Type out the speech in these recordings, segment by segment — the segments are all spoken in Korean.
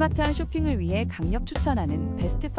스마트한 쇼핑을 위해 강력 추천하는 베스트 5.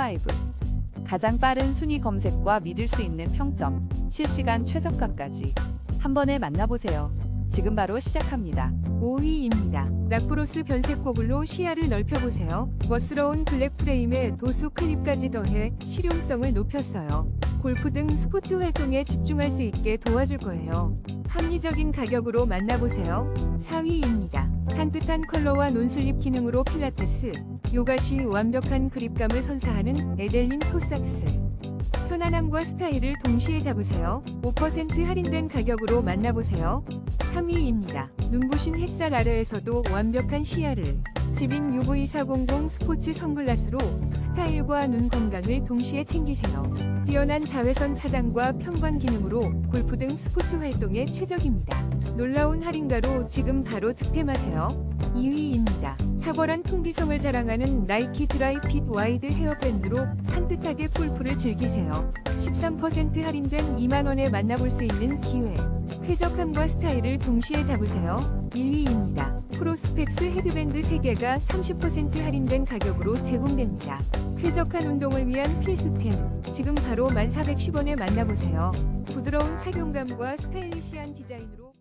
가장 빠른 순위 검색과 믿을 수 있는 평점, 실시간 최저가까지 한 번에 만나보세요. 지금 바로 시작합니다. 5위입니다. 라프로스 변색 고글로 시야를 넓혀보세요. 멋스러운 블랙 프레임에 도수 클립까지 더해 실용성을 높였어요. 골프 등 스포츠 활동에 집중할 수 있게 도와줄 거예요. 합리적인 가격으로 만나보세요. 4위입니다. 산뜻한 컬러와 논슬립 기능으로 필라테스, 요가 시 완벽한 그립감을 선사하는 에델린 토삭스. 편안함과 스타일을 동시에 잡으세요. 5% 할인된 가격으로 만나보세요. 3위입니다. 눈부신 햇살 아래에서도 완벽한 시야를 집인 UV400 스포츠 선글라스로 스타일과 눈 건강을 동시에 챙기세요. 뛰어난 자외선 차단과 평광 기능으로 골프 등 스포츠 활동에 최적입니다. 놀라운 할인가로 지금 바로 득템하세요. 2위입니다. 탁월한 통기성을 자랑하는 나이키 드라이핏 와이드 헤어밴드로 산뜻하게 골프를 즐기세요. 13% 할인된 2만원에 만나볼 수 있는 기회. 쾌적함과 스타일을 동시에 잡으세요. 1위입니다. 프로스펙스 헤드밴드 3개가 30% 할인된 가격으로 제공됩니다. 쾌적한 운동을 위한 필수템. 지금 바로 1410원에 만나보세요. 부드러운 착용감과 스타일리시한 디자인으로